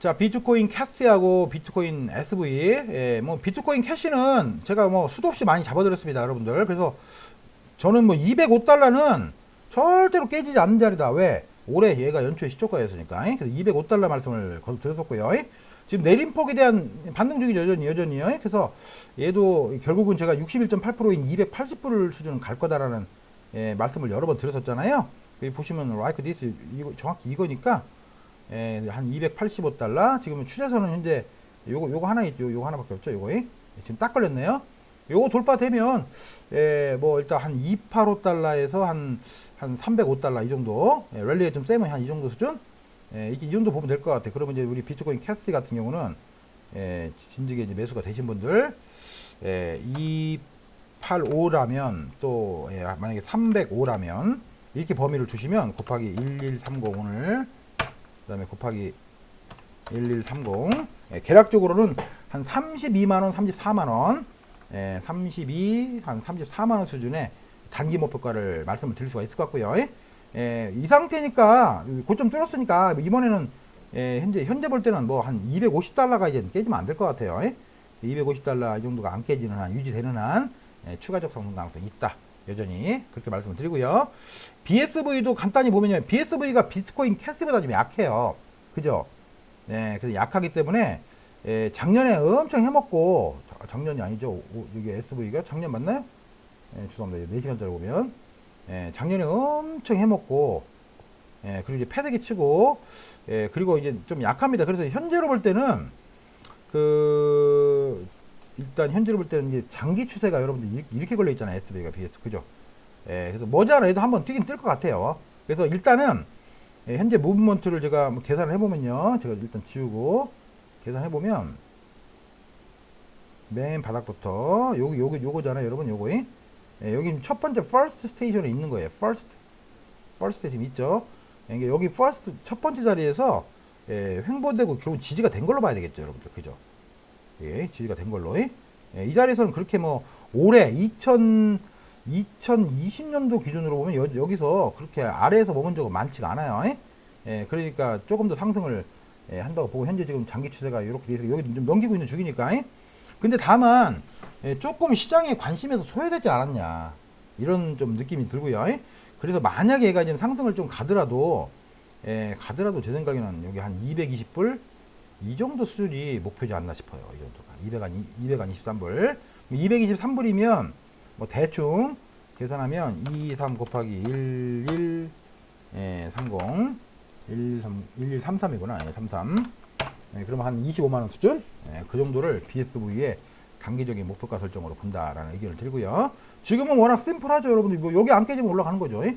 자, 비트코인 캐시하고 비트코인 SV. 예, 뭐 비트코인 캐시는 제가 뭐 수도 없이 많이 잡아드렸습니다, 여러분들. 그래서 저는 뭐 205달러는 절대로 깨지지 않는 자리다. 왜? 올해 얘가 연초에 시초가였으니까. 예? 그래서 205달러 말씀을 거듭 드렸었고요. 예? 지금 내림폭에 대한 반등 중이 여전히 여전히요. 예? 그래서 얘도 결국은 제가 61.8%인 280불 수준은 갈 거다라는 예, 말씀을 여러 번 드렸었잖아요. 여기 보시면 like this 이거 정확히 이거니까 예, 한 285달러. 지금 추세선은 현재 요거 요거 하나 있죠. 요거 하나밖에 없죠. 요거 예? 지금 딱 걸렸네요. 요거 돌파되면 예, 뭐 일단 한 285달러에서 한 한 305달러 이 정도 예, 랠리에 좀 세면 한 이 정도 수준 예, 이게 이 정도 보면 될 것 같아. 그러면 이제 우리 비트코인 캐시 같은 경우는 예, 진즉에 이제 매수가 되신 분들 예, 285라면 또 예, 만약에 305라면 이렇게 범위를 두시면 곱하기 1130 오늘 그 다음에 곱하기 1130 예, 계략적으로는 한 32만 원, 34만 원, 예, 32, 한 34만 원 수준의 단기 목표가를 말씀을 드릴 수가 있을 것 같고요. 예, 이 상태니까 고점 뚫었으니까 이번에는 예, 현재 현재 볼 때는 뭐 한 250달러가 이제 깨지면 안 될 것 같아요. 예? 250달러 이 정도가 안 깨지는 한 유지되는 한 예, 추가적 상승 가능성이 있다. 여전히 그렇게 말씀을 드리고요. BSV도 간단히 보면요. BSV가 비트코인 캐스보다 좀 약해요. 그죠? 네, 그래서 약하기 때문에 예, 작년에 엄청 해먹고 자, 작년이 아니죠. 오, 이게 SV가 작년 맞나요? 예, 죄송합니다. 4시간짜리 보면 예, 작년에 엄청 해먹고 예, 그리고 이제 패대기 치고 예, 그리고 이제 좀 약합니다. 그래서 현재로 볼 때는 그 일단 현재로 볼 때는 이제 장기 추세가 여러분들 이렇게, 걸려 있잖아요. SV가 BS 그죠? 예, 그래서 머지않아도 한번 뛰긴 뜰 것 같아요. 그래서 일단은 예, 현재 무브먼트를 제가 한번 계산을 해보면요. 제가 일단 지우고 계산해보면 맨 바닥부터 요기 요기 요거잖아요, 여러분 요거. 예, 여기 첫 번째 first 스테이션에 있는 거예요. first first 지금 있죠. 이게 여기 first 첫 번째 자리에서 예, 횡보되고 결국 지지가 된 걸로 봐야 되겠죠, 여러분들. 그죠? 예, 지지가 된 걸로. 예, 이 자리에서는 그렇게 뭐 올해 2000 2020년도 기준으로 보면 여, 여기서 그렇게 아래에서 머문 적은 많지가 않아요. 예? 예, 그러니까 조금 더 상승을 예, 한다고 보고 현재 지금 장기 추세가 이렇게 돼서 여기 좀 넘기고 있는 중이니까. 예? 근데 다만 예, 조금 시장의 관심에서 소외되지 않았냐 이런 좀 느낌이 들고요. 예? 그래서 만약에 얘가 지금 상승을 좀 가더라도 예, 가더라도 제 생각에는 여기 한 220불 이 정도 수준이 목표지 않나 싶어요. 이 정도가 200 한 223불 223불이면 뭐 대충 계산하면 2, 3 곱하기 1, 1, 예, 30, 1, 3, 1, 3, 3이구나. 예, 33. 예, 그러면 한 25만원 수준? 예, 그 정도를 BSV의 단기적인 목표가 설정으로 본다라는 의견을 드리고요. 지금은 워낙 심플하죠, 여러분들. 뭐 여기 안 깨지면 올라가는 거죠. 예,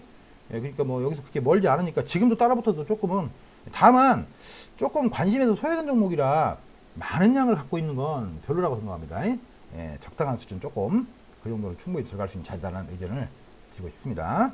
그러니까 뭐 여기서 그렇게 멀지 않으니까 지금도 따라붙어도 조금은 다만 조금 관심에서 소외된 종목이라 많은 양을 갖고 있는 건 별로라고 생각합니다. 예, 적당한 수준 조금 그 정도는 충분히 들어갈 수 있는 자리다라는 의견을 드리고 싶습니다.